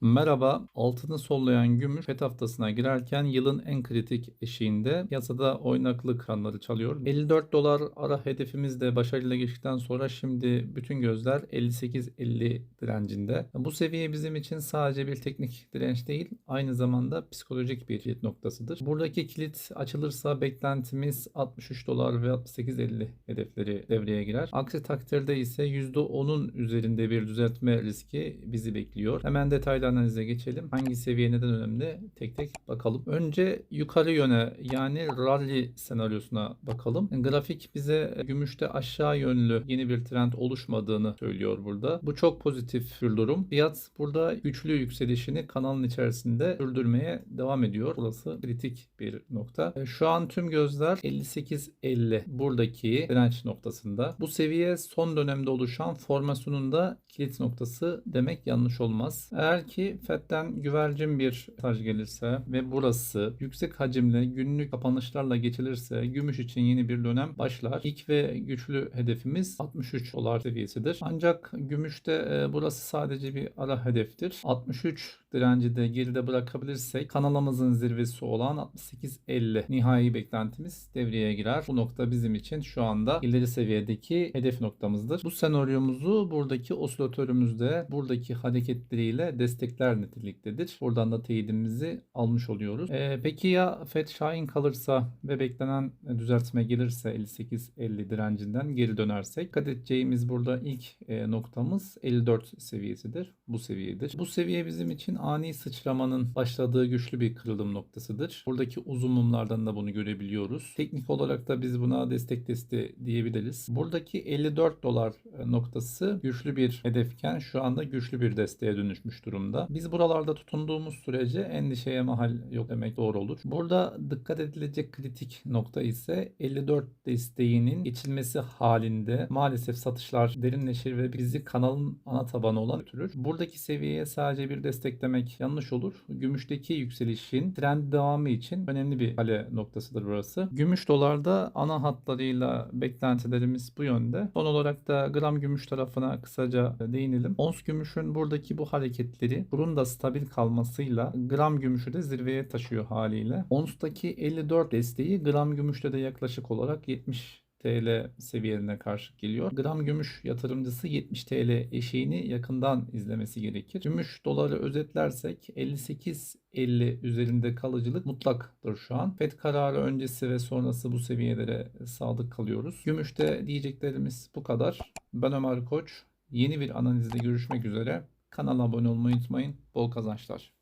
Merhaba, altını sollayan gümüş FED haftasına girerken yılın en kritik eşiğinde piyasada oynaklık kanları çalıyor. 54 dolar ara hedefimiz de başarıyla geçtikten sonra şimdi bütün gözler 58-50 direncinde. Bu seviye bizim için sadece bir teknik direnç değil, aynı zamanda psikolojik bir kilit noktasıdır. Buradaki kilit açılırsa beklentimiz 63 dolar ve 68-50 hedefleri devreye girer. Aksi takdirde ise %10'un üzerinde bir düzeltme riski bizi bekliyor. Hemen detaylı analize geçelim. Hangi seviye neden önemli tek tek bakalım. Önce yukarı yöne yani rally senaryosuna bakalım. Grafik bize gümüşte aşağı yönlü yeni bir trend oluşmadığını söylüyor burada. Bu çok pozitif bir durum. Fiyat burada güçlü yükselişini kanalın içerisinde sürdürmeye devam ediyor. Burası kritik bir nokta. E, Şu an tüm gözler 58-50 buradaki direnç noktasında. Bu seviye son dönemde oluşan formasyonun da kilit noktası demek yanlış olmaz. Eğer ki FED'den güvercin bir mesaj gelirse ve burası yüksek hacimli günlük kapanışlarla geçilirse gümüş için yeni bir dönem başlar. İlk ve güçlü hedefimiz 63 dolar seviyesidir. Ancak gümüşte e, burası sadece bir ara hedeftir. 63 direnci de geride bırakabilirsek kanalımızın zirvesi olan 68-50 nihai beklentimiz devreye girer. Bu nokta bizim için şu anda ileri seviyedeki hedef noktamızdır. Bu senaryomuzu buradaki osilatörümüzde buradaki hareketleriyle destekler niteliktedir. Buradan da teyidimizi almış oluyoruz. Ee, peki ya FED Şahin kalırsa ve beklenen düzeltme gelirse 58-50 direncinden geri dönersek dikkat edeceğimiz burada ilk e, noktamız 54 seviyesidir. Bu seviyedir. Bu seviye bizim için ani sıçramanın başladığı güçlü bir kırılım noktasıdır. Buradaki uzun mumlardan da bunu görebiliyoruz. Teknik olarak da biz buna destek testi diyebiliriz. Buradaki 54 dolar e, noktası güçlü bir hedefken şu anda güçlü bir desteğe dönüşmüş durumda. Biz buralarda tutunduğumuz sürece endişeye mahal yok demek doğru olur. Burada dikkat edilecek kritik nokta ise 54 desteğinin geçilmesi halinde maalesef satışlar derinleşir ve bizi kanalın ana tabanı olan götürür. Buradaki seviyeye sadece bir destek demek yanlış olur. Gümüşteki yükselişin trend devamı için önemli bir kale noktasıdır burası. Gümüş dolarda ana hatlarıyla beklentilerimiz bu yönde. Son olarak da gram gümüş tarafına kısaca değinelim. Ons gümüşün buradaki bu hareketleri kurun da stabil kalmasıyla gram gümüşü de zirveye taşıyor haliyle. Ons'taki 54 desteği gram gümüşte de yaklaşık olarak 70 TL seviyelerine karşı geliyor. Gram gümüş yatırımcısı 70 TL eşiğini yakından izlemesi gerekir. Gümüş doları özetlersek 58.50 üzerinde kalıcılık mutlaktır şu an. FED kararı öncesi ve sonrası bu seviyelere sadık kalıyoruz. Gümüşte diyeceklerimiz bu kadar. Ben Ömer Koç. Yeni bir analizde görüşmek üzere. Kanala abone olmayı unutmayın. Bol kazançlar.